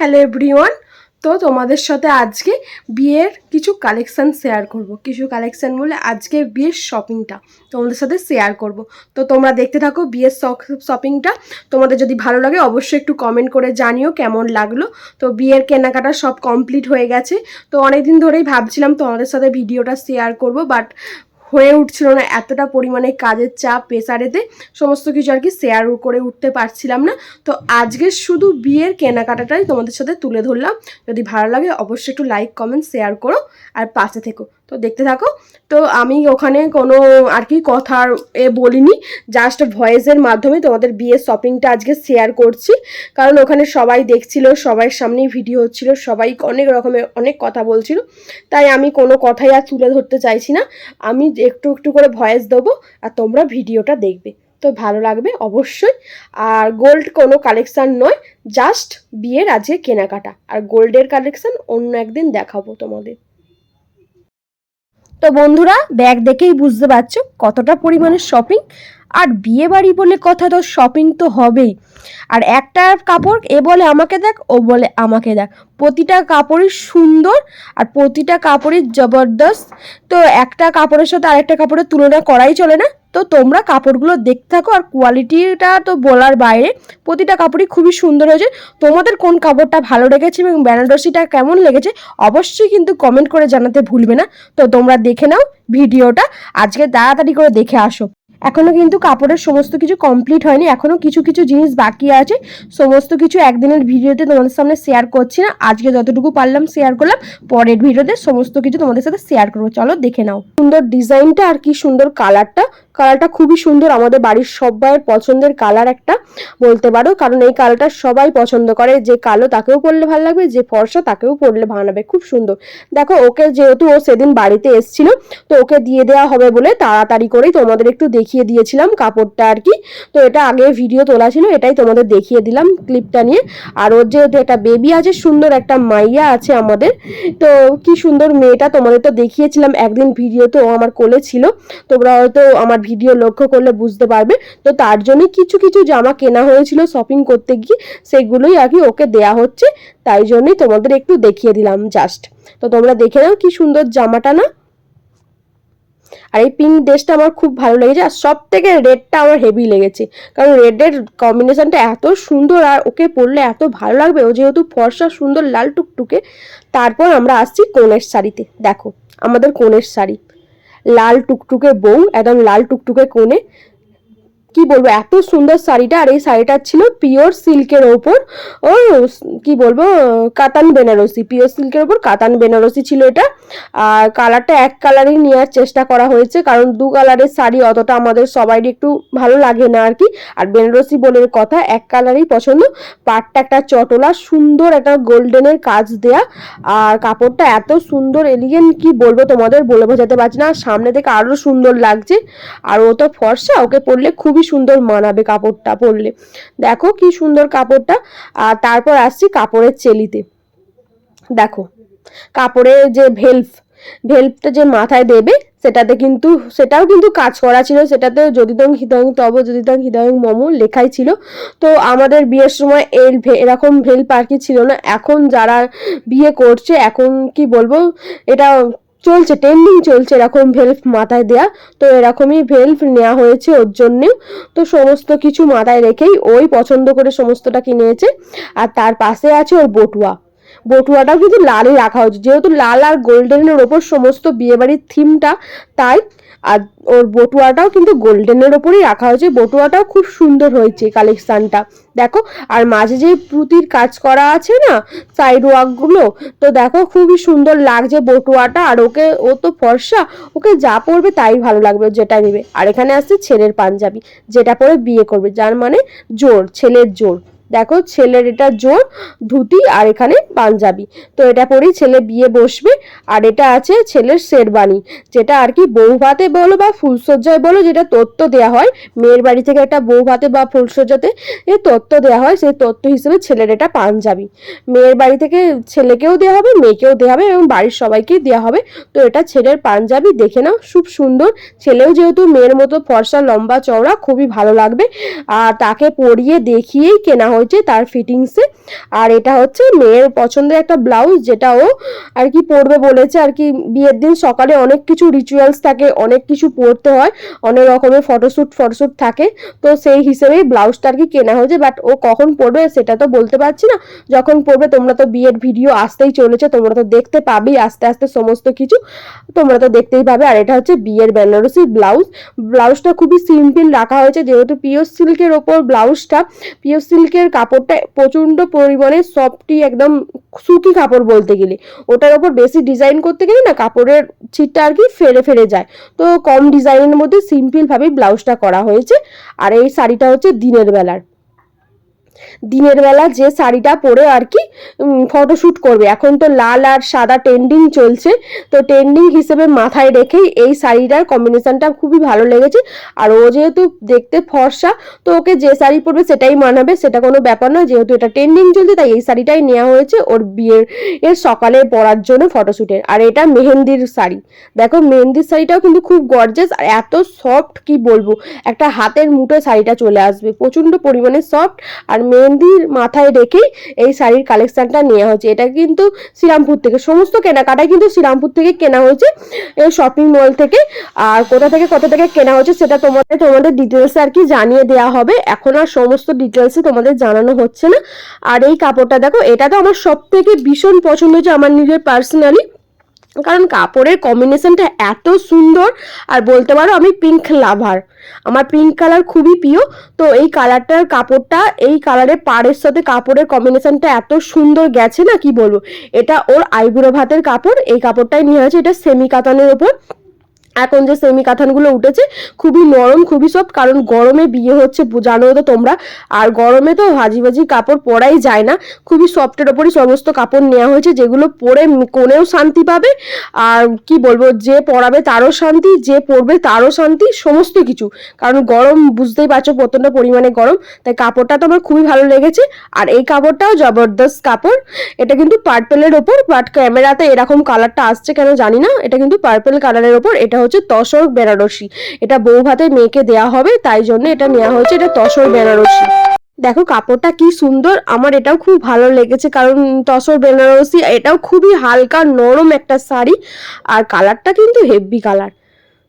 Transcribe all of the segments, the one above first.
Hello everyone. তো তোমাদের সাথে আজকে বিয়ের কিছু কালেকশান শেয়ার করব। কিছু কালেকশান বলে আজকে বিয়ের শপিংটা তোমাদের সাথে শেয়ার করব। তো তোমরা দেখতে থাকো বিয়ের শপিংটা তোমাদের যদি ভালো লাগে অবশ্যই একটু কমেন্ট করে জানিও কেমন লাগল। তো বিয়ের কেনাকাটা সব কমপ্লিট হয়ে গেছে। তো অনেক দিন ধরেই ভাবছিলাম তোমাদের সাথে ভিডিওটা শেয়ার করব বাট হয়ে উঠছিল না, এতটা পরিমাণে কাজের চাপ প্রেসারেতে সমস্ত কিছু আর কি শেয়ার করে উঠতে পারছিলাম না। তো আজকে শুধু বিয়ের কেনাকাটাটাই তোমাদের সাথে তুলে ধরলাম। যদি ভালো লাগে অবশ্যই একটু লাইক কমেন্ট শেয়ার করো। আর পাশে থেকো। তো দেখতে থাকো। তো আমি ওখানে কোনো আর কি কথার এ বলিনি জাস্ট ভয়েসের মাধ্যমে তোমাদের বিয়ের শপিংটা আজকে শেয়ার করছি। কারণ ওখানে সবাই দেখছিল সবাই সামনেই ভিডিও হচ্ছিল, সবাই অনেক রকমের অনেক কথা বলছিল। তাই আমি কোনো কথাই আর তুলে ধরতে চাইছি না। আমি একটু একটু করে ভয়েস দেবো আর তোমরা ভিডিওটা দেখবে। তো ভালো লাগবে অবশ্যই। আর গোল্ড কোনো কালেকশান নয় জাস্ট বিয়ের আজকে কেনাকাটা। আর গোল্ডের কালেকশান অন্য একদিন দেখাবো তোমাদের। তো বন্ধুরা, ব্যাগ দেখেই বুঝতে পারছ কতটা পরিমাণে শপিং আর বিয়ে বাড়ি বলে কথা তো শপিং তো হবেই। আর একটা কাপড়, এ বলে আমাকে দেখ, ও বলে আমাকে দেখ। প্রতিটা কাপড়ই সুন্দর আর প্রতিটা কাপড়ই জবরদস্ত। তো একটা কাপড়ের সাথে আরেকটা কাপড়ের তুলনা করাই চলে না? তো তোমরা কাপড়গুলো দেখতে থাকো আর কোয়ালিটিটা তো বলার বাইরে। প্রতিটা কাপড়ই খুবই সুন্দর হয়েছে। তোমাদের কোন কাপড়টা ভালো লেগেছে এবং বেনারসিটা কেমন লেগেছে অবশ্যই কিন্তু কমেন্ট করে জানাতে ভুলবে না। তো তোমরা দেখে নাও ভিডিওটা। আজকে তাড়াতাড়ি করে দেখে আসো। এখনও কিন্তু কাপড়ের সমস্ত কিছু কমপ্লিট হয়নি। এখনও কিছু কিছু জিনিস বাকি আছে। সমস্ত কিছু একদিনের ভিডিওতে তোমাদের সামনে শেয়ার করছি না। আজকে যতটুকু পারলাম শেয়ার করলাম। পরের ভিডিওতে সমস্ত কিছু তোমাদের সাথে শেয়ার করব। চলো দেখে নাও। সুন্দর ডিজাইনটা আর কি সুন্দর কালারটা কালারটা খুবই সুন্দর, আমাদের বাড়ির সবাইয়ের পছন্দের কালার একটা বলতে পারো। কারণ এই কালারটা সবাই পছন্দ করে, যে কালো তাকেও পরলে ভালো লাগবে, যে ফর্সা তাকেও পরলে ভালো খুব সুন্দর। দেখো, ওকে যেহেতু ও সেদিন বাড়িতে এসছিল, তো ওকে দিয়ে দেওয়া হবে বলে তাড়াতাড়ি করেই তোমাদের একটু দেখিয়ে দিয়েছিলাম কাপড়টা আর কি। তো এটা আগে ভিডিও তোলা ছিল, এটাই তোমাদের দেখিয়ে দিলাম ক্লিপটা নিয়ে। আর ওর যেহেতু একটা বেবি আছে, সুন্দর একটা মাইয়া আছে আমাদের, তো কি সুন্দর মেয়েটা তোমাদের তো দেখিয়েছিলাম একদিন ভিডিওতে, ও আমার কোলে ছিল। তোমরা হয়তো আমার ভিডিও লক্ষ্য করলে বুঝতে পারবে। তো তার জন্য কিছু কিছু জামা কেনা হয়েছিল শপিং করতে গিয়ে। সেগুলোই আর কি ওকে দেয়া হচ্ছে। তাই জন্যই তোমাদের একটু দেখিয়ে দিলাম জাস্ট তো তোমরা দেখে নাও কি সুন্দর জামাটা না। আর এই পিঙ্ক ড্রেসটা আমার খুব ভালো লেগেছে। আর সব থেকে রেডটা আমার হেভি লেগেছে। কারণ রেডের কম্বিনেশনটা এত সুন্দর আর ওকে পরলে এত ভালো লাগবে। ও যেহেতু ফর্সা, সুন্দর, লাল টুকটুকে। তারপর আমরা আসছি কনের শাড়িতে। দেখো, আমাদের কনের শাড়ি। লাল টুকটুকে বউ একদম লাল টুকটুকে কোণে কি বলব, এত সুন্দর শাড়িটা, আর এই শাড়িটা ছিল পিওর সিল্কের ওপর। ও, কি বলব, কাতান বেনারসি পিওর সিল্কের ওপর কাতান বেনারসি ছিল এটা। আর কালারটা এক কালারই নেওয়ার চেষ্টা করা হয়েছে, কারণ দু কালারের শাড়ি অতটা আমাদের সবারই একটু ভালো লাগে না আর কি। আর বেনারসি বলে কথা, এক কালারই পছন্দ। পাটটা একটা চটলা, সুন্দর একটা গোল্ডেনের কাজ দেয়া। আর কাপড়টা এত সুন্দর এলিগেন কি বলব তোমাদের বলে বোঝাতে পারছি না। সামনে থেকে আরও সুন্দর লাগছে। আর ও তো ফর্সা, ওকে পরলে খুবই খুবই সুন্দর মানাবে কাপড়টা পরলে। দেখো কি সুন্দর কাপড়টা। আর তারপর আসছি কাপড়ের চেলিতে। দেখো, কাপড়ের যে ভেলফ ভেলফটা যে মাথায় দেবে, সেটাতে কিন্তু, সেটাও কিন্তু কাজ করা ছিল। সেটাতে যদিদং হৃদয়ং তব, যদিদং হৃদয়ং মম লেখাই ছিল। তো আমাদের বিয়ের সময় এর এরকম ভেল পার্কি ছিল না। এখন যারা বিয়ে করছে, এখন কি বলব, এটা চলছে ট্রেন্ডিং চলছে, এরকম ভেলফ মাথায় দেয়া। তো এরকমই ভেলফ নেওয়া হয়েছে ওর জন্যেও তো সমস্ত কিছু মাথায় রেখেই ওই পছন্দ করে সমস্তটা কিনেছে। আর তার পাশে আছে ওর বটুয়া। বটুয়াটাও কিন্তু লালই রাখা হয়েছে। যেহেতু লাল আর গোল্ডেনের ওপর সমস্ত বিয়েবাড়ির থিমটা তাই আর ওর বটুয়াটাও কিন্তু গোল্ডেনের ওপরই রাখা হয়েছে। বটুয়াটাও খুব সুন্দর হয়েছে কালেকশানটা দেখো, আর মাঝে যে পুঁতির কাজ করা আছে না সাইড ওয়ার্কগুলো তো দেখো খুবই সুন্দর লাগছে বটুয়াটা। আর ওকে, ও তো ফর্সা, ওকে যা পরবে তাই ভালো লাগবে যেটা নেবে। আর এখানে আসছে ছেলের পাঞ্জাবি, যেটা পরে বিয়ে করবে, যার মানে জোর, ছেলের জোর। দেখো ছেলের এটা জোর, ধুতি আর এখানে পাঞ্জাবি। তো এটা পরেই ছেলে বিয়ে বসবে আর এটা আছে ছেলের শেরবানি, যেটা আর কি বউ ভাতে বলো বা ফুলসজ্জায় বলো যেটা তত্ত্ব দেওয়া হয়, মেয়ের বাড়ি থেকে একটা বউ ভাতে বা ফুলসজ্জাতে এই তত্ত্ব দেওয়া হয়, সেই তত্ত্ব হিসেবে ছেলের এটা পাঞ্জাবি। মেয়ের বাড়ি থেকে ছেলেকেও দেওয়া হবে, মেয়েকেও দেওয়া হবে এবং বাড়ির সবাইকেই দেওয়া হবে। তো এটা ছেলের পাঞ্জাবি, দেখে নাও, খুব সুন্দর। ছেলেও যেহেতু মেয়ের মতো ফর্সা, লম্বা, চওড়া, খুবই ভালো লাগবে। আর তাকে পরিয়ে দেখিয়েই কেনা হয়েছে তার ফিটিংসে আর এটা হচ্ছে মেয়ের পছন্দের একটা ব্লাউজ যেটা ও আর কি পরবে বলেছে। আর কি বিয়ের দিন সকালে অনেক কিছু রিচুয়ালস থাকে, অনেক কিছু পরতে হয়, অনেক রকমের ফটোশ্যুট ফটোশ্যুট থাকে। তো সেই হিসেবেই ব্লাউজটা আর কি কেনা হয়েছে। বাট ও কখন পরবে সেটা তো বলতে পারছি না। যখন পরবে, তোমরা তো বিয়ের ভিডিও আসতেই চলেছে, তোমরা তো দেখতে পাবেই আস্তে আস্তে সমস্ত কিছু। তোমরা তো দেখতেই পাবে। আর এটা হচ্ছে বিয়ের বেনারসি ব্লাউজ ব্লাউজটা খুবই সিম্পল রাখা হয়েছে। যেহেতু পিওর সিল্কের ওপর ব্লাউজটা পিওর সিল্কের কাপড়টা প্রচণ্ড পরিমাণে সফটি একদম সুতি কাপড় বলতে গেলে। ওটার ওপর বেশি ডিজাইন করতে গেলে না কাপড়ের ছিটটা আর কি ফেরে ফেরে যায়। তো কম ডিজাইনের মধ্যে সিম্পিলভাবেই ব্লাউজটা করা হয়েছে। আর এই শাড়িটা হচ্ছে দিনের বেলার। দিনের বেলা যে শাড়িটা পরে আর কি ফটোশ্যুট করবে। এখন তো লাল আর সাদা ট্রেন্ডিং চলছে। তো ট্রেন্ডিং হিসেবে মাথায় রেখেই এই শাড়িটার কম্বিনেশনটা খুবই ভালো লেগেছে। আর ও যেহেতু দেখতে ফর্সা, তো ওকে যে শাড়ি পরবে সেটাই মানাবে। সেটা কোনো ব্যাপার নয়। যেহেতু এটা ট্রেন্ডিং চলছে, তাই এই শাড়িটাই নেওয়া হয়েছে ওর বিয়ের, এর সকালে পরার জন্য ফটোশ্যুটের আর এটা মেহেন্দির শাড়ি। দেখো, মেহেন্দির শাড়িটাও কিন্তু খুব গর্জেস আর এত সফট কি বলব? একটা হাতের মুঠো শাড়িটা চলে আসবে। প্রচণ্ড পরিমাণে সফট আর মেহেন্দির মাথায় রেখেই এই শাড়ির কালেকশানটা নেওয়া হয়েছে। এটা কিন্তু শ্রীরামপুর থেকে, সমস্ত কেনাকাটাই কিন্তু শ্রীরামপুর থেকে কেনা হয়েছে শপিং মল থেকে। আর কোথা থেকে কোথা থেকে কেনা হয়েছে সেটা তোমাদের তোমাদের ডিটেলসে আর কি জানিয়ে দেওয়া হবে। এখন আর সমস্ত ডিটেলসে তোমাদের জানানো হচ্ছে না। আর এই কাপড়টা দেখো, এটা তো আমার সব থেকে ভীষণ পছন্দ হয়েছে আমার নিজের পার্সোনালি কারণ কাপড়ের কম্বিনেশনটা এত সুন্দর, আর বলতে পারো আমি পিঙ্ক লাভার আমার পিঙ্ক কালার খুবই প্রিয়, তো এই কালারটার কাপড়টা, এই কালারের পাড়ের সাথে কাপড়ের কম্বিনেশনটা এত সুন্দর গেছে না, কি বলব? এটা ওর আইবুড়ো ভাতের কাপড়, এই কাপড়টাই নিয়ে হয়েছে, এটা সেমি কাতানের ওপর। এখন যে সেমি কাঁথানগুলো উঠেছে, খুবই নরম, খুবই সফট কারণ গরমে বিয়ে হচ্ছে জানো তো তোমরা? আর গরমে তো ভাজি ভাজি কাপড় পরাই যায় না। খুবই সফটের ওপরই সমস্ত কাপড় নেওয়া হয়েছে, যেগুলো পরে কোনেও শান্তি পাবে। আর কি বলব, যে পরাবে তারও শান্তি, যে পরবে তারও শান্তি, সমস্ত কিছু। কারণ গরম, বুঝতেই পারছ, প্রচণ্ড পরিমাণে গরম। তাই কাপড়টা তো আমার খুবই ভালো লেগেছে। আর এই কাপড়টাও জবরদস্ত কাপড়। এটা কিন্তু পার্পেলের ওপর বাট ক্যামেরাতে এরকম কালারটা আসছে কেন জানি না। এটা কিন্তু পার্পেল কালারের ওপর, এটা হচ্ছে তসর বেনারসি। এটা বউ ভাতে মেয়েকে দেওয়া হবে, তাই জন্য এটা নেওয়া হয়েছে, এটা তসর বেনারসি। দেখো, কাপড়টা কি সুন্দর, আমার এটাও খুব ভালো লেগেছে, কারণ তসর বেনারসি, এটাও খুবই হালকা নরম একটা শাড়ি, আর কালারটা কিন্তু হেভি কালার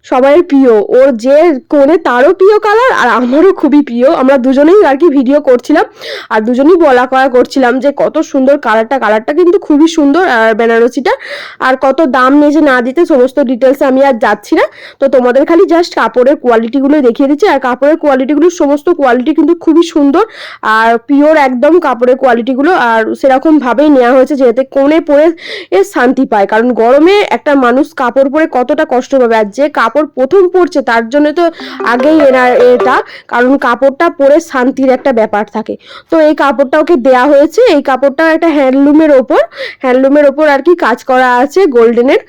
সবাই প্রিয়। ওর যে কোণে তারও প্রিয় কালার আর আমারও খুবই প্রিয়। আমরা দুজনেই আর কি ভিডিও করছিলাম আর দুজনেই বলা করা করছিলাম যে কত সুন্দর কালারটা কালারটা কিন্তু খুবই সুন্দর আর বেনারসিটা। আর কত দাম নিয়েছে না দিতে সমস্ত ডিটেলসে আমি আর যাচ্ছি না। তো তোমাদের খালি জাস্ট কাপড়ের কোয়ালিটিগুলো দেখিয়ে দিচ্ছি। আর কাপড়ের কোয়ালিটিগুলো সমস্ত কোয়ালিটি কিন্তু খুবই সুন্দর। আর পিওর একদম কাপড়ের কোয়ালিটিগুলো আর সেরকমভাবেই নেওয়া হয়েছে যেহেতু কোণে পরে এ শান্তি পায়। কারণ গরমে একটা মানুষ কাপড় পরে কতটা কষ্ট পাবে। আর যে কাপড় কাপড় প্রথম পরছে, তার জন্য তো আগেই এনার এটা, কারণ কাপড়টা পরে শান্তির একটা ব্যাপার থাকে। তো এই কাপড়টা ওকে দেওয়া হয়েছে, এই কাপড়টা একটা হ্যান্ডলুমের ওপর হ্যান্ডলুমের ওপর আর কি কাজ করা আছে গোল্ডেনের।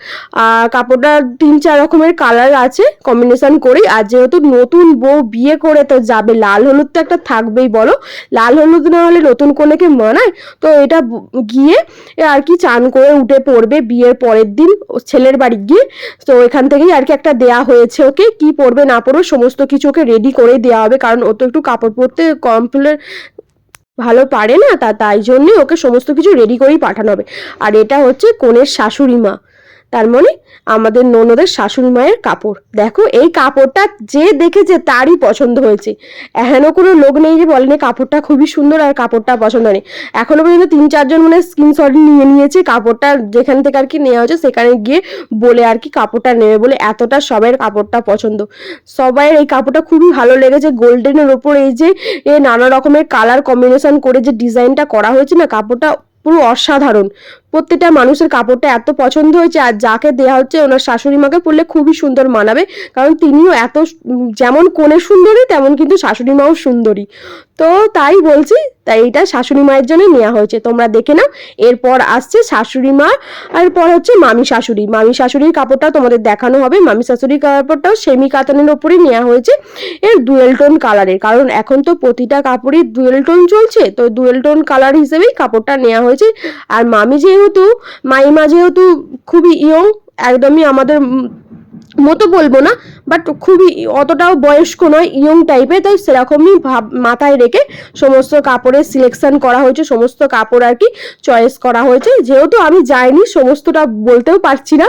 কাপড়টা তিন চার রকমের কালার আছে, কম্বিনেশন করেই আর যেহেতু নতুন বউ বিয়ে করে, তো যাবে, লাল হলুদ তো একটা থাকবেই, বলো। লাল হলুদ না হলে নতুন কনেকে মানায়? তো এটা গিয়ে আর কি চান করে উঠে পড়বে বিয়ের পরের দিন ছেলের বাড়ি গিয়ে। তো এখান থেকেই আর কি একটা দেয়া হয়েছে, ওকে? কি পরবে, না পরবে, সমস্ত কিছু ওকে রেডি করে দেওয়া হবে, কারণ ও তো একটু কাপড় পরতে কমপ্লেন ভালো পারে না, তা, তাই জন্যে ওকে সমস্ত কিছু রেডি করেই পাঠানো হবে। আর এটা হচ্ছে কনের শাশুড়ি মা। তার মানে আমাদের ননদের শাশুড়ি মায়ের কাপড়। দেখো, এই কাপড়টা যে দেখেছে তারই পছন্দ হয়েছে। এহেন কোনো লোক নেই যে বলেনি কাপড়টা খুবই সুন্দর আর কাপড়টা পছন্দ নেই এখনও পর্যন্ত তিন চারজন মানে স্ক্রিনশট নিয়ে নিয়েছে, কাপড়টা যেখান থেকে আর কি নেওয়া হয়েছে সেখানে গিয়ে বলে আর কি কাপড়টা নেবে বলে এতটা সবাইয়ের কাপড়টা পছন্দ। সবাইয়ের এই কাপড়টা খুবই ভালো লেগেছে গোল্ডেনের ওপর এই যে এ নানা রকমের কালার কম্বিনেশন করে যে ডিজাইনটা করা হয়েছে না, কাপড়টা পুরো অসাধারণ। প্রত্যেকটা মানুষের কাপড়টা এত পছন্দ হয়েছে আর যাকে দেওয়া হচ্ছে ওনার শাশুড়ি মাকে পরলে খুবই সুন্দর মানাবে। কারণ তিনিও এত যেমন কোণে সুন্দরী, তেমন কিন্তু শাশুড়ি মাও সুন্দরী। তো তাই বলছি, তাই এটা শাশুড়ি মায়ের জন্য নেওয়া হয়েছে। তোমরা দেখে নাও, এরপর আসছে শাশুড়ি মা, আর পর হচ্ছে মামি শাশুড়ি। মামি শাশুড়ির কাপড়টাও তোমাদের দেখানো হবে। মামি শাশুড়ির কাপড়টাও সেমি কাতানের ওপরেই নেওয়া হয়েছে। এর ডুয়েল টোন কালারের কারণ এখন তো প্রতিটা কাপড়ই ডুয়েল টোন চলছে, তো ডুয়েল টোন কালার হিসেবেই কাপড়টা নেওয়া হয়েছে। আর মামি যেহেতু মাইমা যেহেতু খুবই ইয়ং একদমই আমাদের মতো বলব না বাট খুবই অতটাও বয়স্ক নয় ইয়ং টাইপের তাই সেরকমই ভাব মাথায় রেখে সমস্ত কাপড়ের সিলেকশন করা হয়েছে, সমস্ত কাপড় আর কি চয়েস করা হয়েছে। যেহেতু আমি যাইনি, সমস্তটা বলতেও পারছি না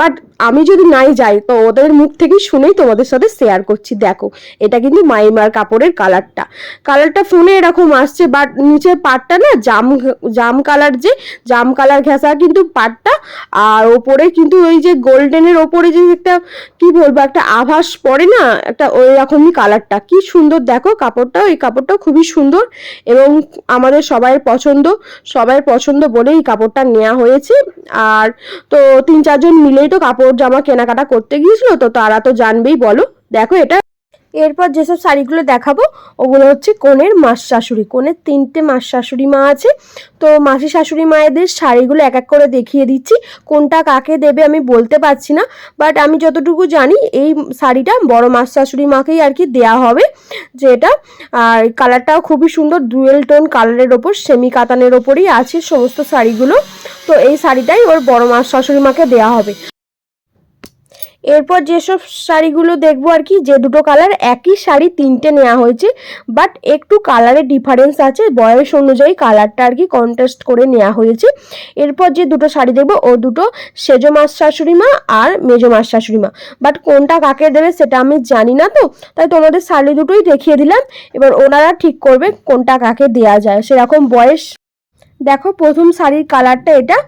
বাট আমি যদি নাই যাই, তো ওদের মুখ থেকেই শুনেই তোমাদের সাথে শেয়ার করছি। দেখো, এটা কিন্তু মাইমার কাপড়ের কালারটা কালারটা ফোনে এরকম আসছে বাট নিচের পাটটা না জাম জাম কালার যে, জাম কালার ঘেঁষা কিন্তু পাটটা আর ওপরে কিন্তু ওই যে গোল্ডেনের ওপরে যে একটা কি বলব, একটা আভাস পড়ে না? একটা ওই রকমই কালারটা কি সুন্দর দেখো কাপড়টা ওই কাপড়টা খুবই সুন্দর এবং আমাদের সবাইয়ের পছন্দ সবাই পছন্দ বলে এই কাপড়টা নেওয়া হয়েছে। আর তো তিন চারজন মিলেই তো কাপড় জামা কেনাকাটা করতে গিয়েছিল, তো তারা তো জানবেই, বলো। দেখো এটা এরপর যেসব শাড়িগুলো দেখাবো, ওগুলো হচ্ছে কনের মাস শাশুড়ি। কনের তিনটে মাস শাশুড়ি মা আছে। তো মাসি শাশুড়ি মায়েদের শাড়িগুলো এক এক করে দেখিয়ে দিচ্ছি, কোনটা কাকে দেবে আমি বলতে পারছি না। বাট আমি যতটুকু জানি, এই শাড়িটা বড় মাস শাশুড়ি মাকেই আর কি দেওয়া হবে, যেটা। আর কালারটাও খুবই সুন্দর, ডুয়েল টোন কালারের ওপর, সেমি কাতানের ওপরই আছে সমস্ত শাড়িগুলো। তো এই শাড়িটাই ওর বড় মাস শাশুড়ি মাকে দেওয়া হবে। এরপর যেসব শাড়িগুলো দেখব আর কি, যে দুটো কালার একই শাড়ি তিনটে নেওয়া হয়েছে বাট একটু কালারের ডিফারেন্স আছে, বয়স অনুযায়ী কালারটা আর কি কন্ট্রাস্ট করে নেওয়া হয়েছে। এরপর যে দুটো শাড়ি দেখব, ও দুটো সেজো মাস শাশুড়ি মা আর মেজো মাস শাশুড়ি মা। বাট কোনটা কাকে দেবে সেটা আমি জানি না তো, তাই তোমাদের শাড়ি দুটোই দেখিয়ে দিলাম। এবার ওনারা ঠিক করবে কোনটা কাকে দেওয়া যায়, সেরকম বয়স দেখো প্রথম শাড়ির কালারটা এটা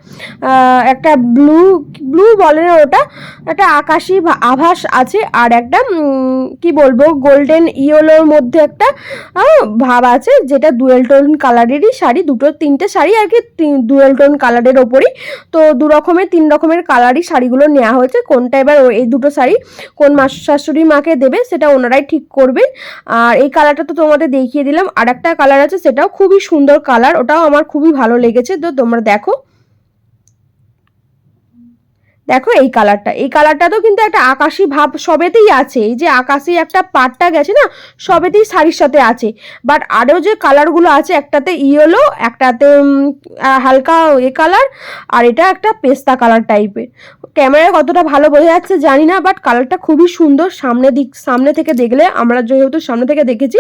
একটা ব্লু ব্লু বলে না ওটা, একটা আকাশি আভাস আছে আর একটা কি বলব গোল্ডেন ইয়েলোর মধ্যে একটা ভাব আছে যেটা ডুয়েল টোন কালারেরই শাড়ি, দুটো তিনটে শাড়ি আর কি ডুয়েল টোন কালারের ওপরই। তো দু রকমের তিন রকমের কালারই শাড়িগুলো নেওয়া হয়েছে। কোনটা এবার এই দুটো শাড়ি কোন মাস, শাশুড়ি মাকে দেবে সেটা ওনারাই ঠিক করবেন আর এই কালারটা তো তোমাদের দেখিয়ে দিলাম। আর একটা কালার আছে সেটাও খুবই সুন্দর কালার ওটাও আমার খুবই ভালো লেগেছে। তো তোমরা দেখো দেখো এই কালারটা এই কালারটা তো কিন্তু একটা আকাশি ভাব সবেতেই আছে। এই যে আকাশি একটা পাটটা গেছে না, সবেতেই শাড়ির সাথে আছে। বাট আরও যে কালারগুলো আছে, একটাতে ইয়েলো একটাতে হালকা এ কালার আর এটা একটা পেস্তা কালার টাইপের ক্যামেরায় কতটা ভালো বোঝা যাচ্ছে জানি না বাট কালারটা খুবই সুন্দর সামনে দিক, সামনে থেকে দেখলে, আমরা যেহেতু সামনে থেকে দেখেছি,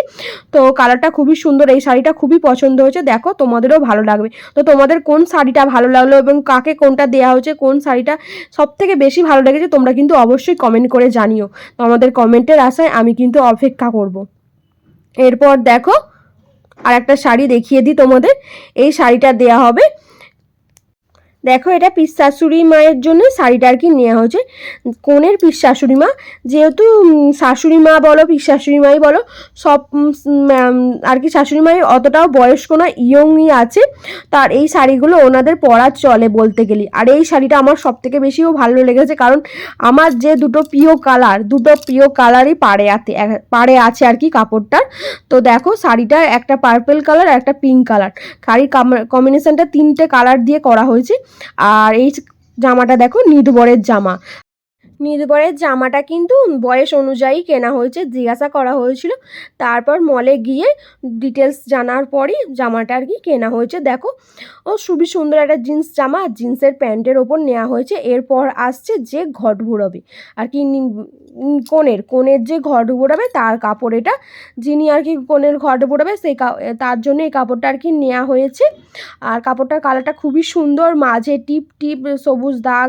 তো কালারটা খুবই সুন্দর। এই শাড়িটা খুবই পছন্দ হয়েছে। দেখো, তোমাদেরও ভালো লাগবে। তো তোমাদের কোন শাড়িটা ভালো লাগল এবং কাকে কোনটা দেওয়া হয়েছে, কোন শাড়িটা সব থেকে বেশি ভালো লেগেছে তোমরা কিন্তু অবশ্যই কমেন্ট করে জানিও। তোমাদের কমেন্টের আশায় আমি কিন্তু অপেক্ষা করব। এরপর দেখো আর একটা শাড়ি দেখিয়ে দিই তোমাদের। এই শাড়িটা দেয়া হবে দেখো, এটা পিস শাশুড়ি মায়ের জন্য শাড়িটা আর কি নেওয়া হয়েছে। কনের পিস শাশুড়ি মা, যেহেতু শাশুড়ি মা বলো, পিস শাশুড়ি মাই বলো, সব আর কি শাশুড়ি মায়ের অতটাও বয়স্ক না, ইয়ংই আছে। তার এই শাড়িগুলো ওনাদের পরা চলে বলতে গেলে। আর এই শাড়িটা আমার সব থেকে বেশিও ভালো লেগেছে, কারণ আমার যে দুটো প্রিয় কালার, দুটো প্রিয় কালারই পাড়ে আছে পাড়ে আছে আর কি কাপড়টার। তো দেখো, শাড়িটা একটা পার্পেল কালার একটা পিঙ্ক কালার শাড়ির কম্বিনেশনটা তিনটে কালার দিয়ে করা হয়েছে। আর এই জামাটা দেখো নিদবরের জামা। নিদবরের জামাটা কিন্তু বয়স অনুযায়ী কেনা হয়েছে, জিজ্ঞাসা করা হয়েছিল। তারপর মলে গিয়ে ডিটেলস জানার পরই জামাটা আর কি কেনা হয়েছে। দেখো, ও খুবই সুন্দর একটা জিন্স জামা জিন্সের প্যান্টের ওপর নেওয়া হয়েছে। এরপর আসছে যে ঘট ভুরবি আর কি কনের কনের যে ঘট ঘুরাবে তার কাপড় এটা যিনি আর কি কনের ঘট ঘুরাবে সেই তার জন্য এই কাপড়টা আর কি নেওয়া হয়েছে। আর কাপড়টার কালারটা খুবই সুন্দর, মাঝে টিপ টিপ, সবুজ দাগ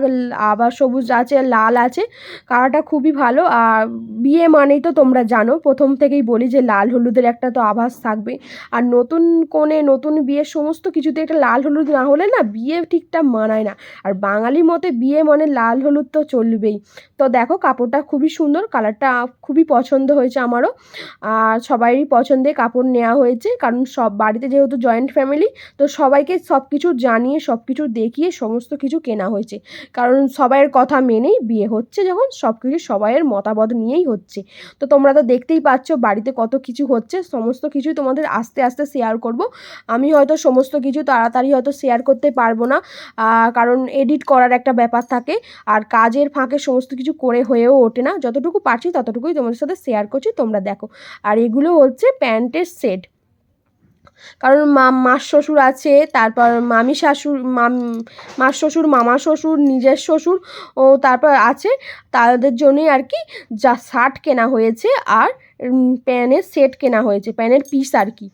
আবার সবুজ আছে, লাল আছে, কালারটা খুবই ভালো। আর বিয়ে মানেই তো তোমরা জানো, প্রথম থেকেই বলি যে লাল হলুদের একটা তো আভাস থাকবে। আর নতুন কোণে নতুন বিয়ে সমস্ত কিছুতে একটা লাল হলুদ না হলে না বিয়ে ঠিকঠাক মানায় না। আর বাঙালি মতে বিয়ে মানে লাল হলুদ তো চলবেই। তো দেখো, কাপড়টা খুবই সুন্দর, কালারটা খুবই পছন্দ হয়েছে আমারও। আর সবারই পছন্দে কাপড় নেওয়া হয়েছে, কারণ সব বাড়িতে যেহেতু জয়েন্ট ফ্যামিলি তো সবাইকে সব কিছু জানিয়ে সব কিছু দেখিয়ে সমস্ত কিছু কেনা হয়েছে। কারণ সবাইয়ের কথা মেনেই বিয়ে হচ্ছে যখন সব কিছু সবাইয়ের মতামত নিয়েই হচ্ছে। তো তোমরা তো দেখতেই পাচ্ছ বাড়িতে কত কিছু হচ্ছে, সমস্ত কিছুই তোমাদের আস্তে আস্তে শেয়ার করব। আমি হয়তো সমস্ত কিছু তাড়াতাড়ি হয়তো শেয়ার করতে পারব না কারণ এডিট করার একটা ব্যাপার থাকে, আর কাজের ফাঁকে সমস্ত কিছু করে হয়েও ওঠে না। যতটুকু পারছি ততটুকুই তোমাদের সাথে শেয়ার করছি, তোমরা দেখো। আর এগুলো হচ্ছে প্যান্টের সেট কারণ মা মাস শ্বশুর আছে, তারপর মামি মাম মাস শ্বশুর, মামা শ্বশুর, নিজের শ্বশুর ও তারপর আছে। তাদের জন্যই আর কি যা শার্ট কেনা হয়েছে আর প্যানের সেট কেনা হয়েছে, প্যানের পিস আর কি।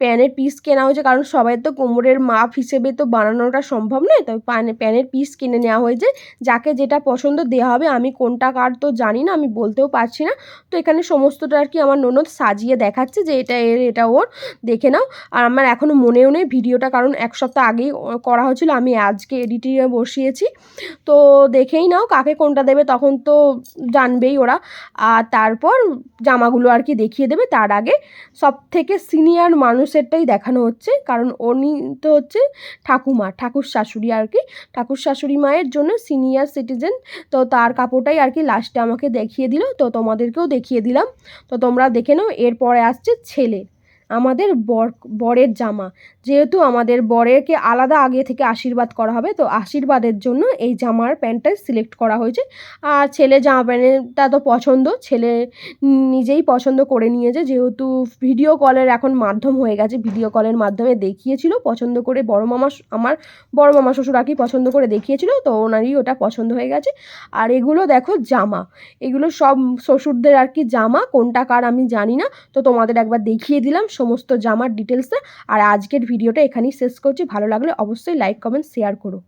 প্যানের পিস কেনা হয়েছে, কারণ সবাই তো কোমরের মাপ হিসেবে তো বানানোটা সম্ভব নয় তবে প্যানে প্যানের পিস কিনে নেওয়া হয়েছে। যাকে যেটা পছন্দ দেওয়া হবে, আমি কোনটা কার তো জানি না, আমি বলতেও পারছি না। তো এখানে সমস্তটা আর কি আমার ননদ সাজিয়ে দেখাচ্ছে যে এটা এর, এটা ওর, দেখে নাও। আর আমার এখনও মনেও নেই ভিডিওটা, কারণ এক সপ্তাহ আগেই করা হয়েছিল, আমি আজকে এডিটিংয়ে বসিয়েছি। তো দেখেই নাও কাকে কোনটা দেবে, তখন তো জানবেই ওরা। আর তারপর জামাগুলো আর কি দেখিয়ে দেবে। তার আগে সব থেকে সিনিয়র মানুষেরটাই দেখানো হচ্ছে। কারণ উনি তো হচ্ছে ঠাকুমা, ঠাকুর শাশুড়ি আর কি ঠাকুর শাশুড়ি মায়ের জন্য সিনিয়র সিটিজেন। তো তার কাপড়টাই আর কি লাস্টে আমাকে দেখিয়ে দিল। তো তোমাদেরকেও দেখিয়ে দিলাম। তো তোমরা দেখে নাও, এরপরে আসছে ছেলে। আমাদের বর, বরের জামা। যেহেতু আমাদের বরেরকে আলাদা আগে থেকে আশীর্বাদ করা হবে, তো আশীর্বাদের জন্য এই জামার প্যান্টটাই সিলেক্ট করা হয়েছে। আর ছেলে জামা প্যান্টটা তো পছন্দ, ছেলে নিজেই পছন্দ করে নিয়েছে। যেহেতু ভিডিও কলের এখন মাধ্যম হয়ে গেছে ভিডিও কলের মাধ্যমে দেখিয়েছিল, পছন্দ করে বড় মামা আমার বড় মামা শ্বশুর আর কি পছন্দ করে দেখিয়েছিল, তো ওনারই ওটা পছন্দ হয়ে গেছে। আর এগুলো দেখো জামা, এগুলো সব শ্বশুরদের আর কি জামা, কোনটা কার আমি জানি না, তো তোমাদের একবার দেখিয়ে দিলাম সমস্ত জামার ডিটেলসটা আর আজকের ভিডিওটা এখানেই শেষ করছি। ভালো লাগলে অবশ্যই লাইক কমেন্ট শেয়ার করো।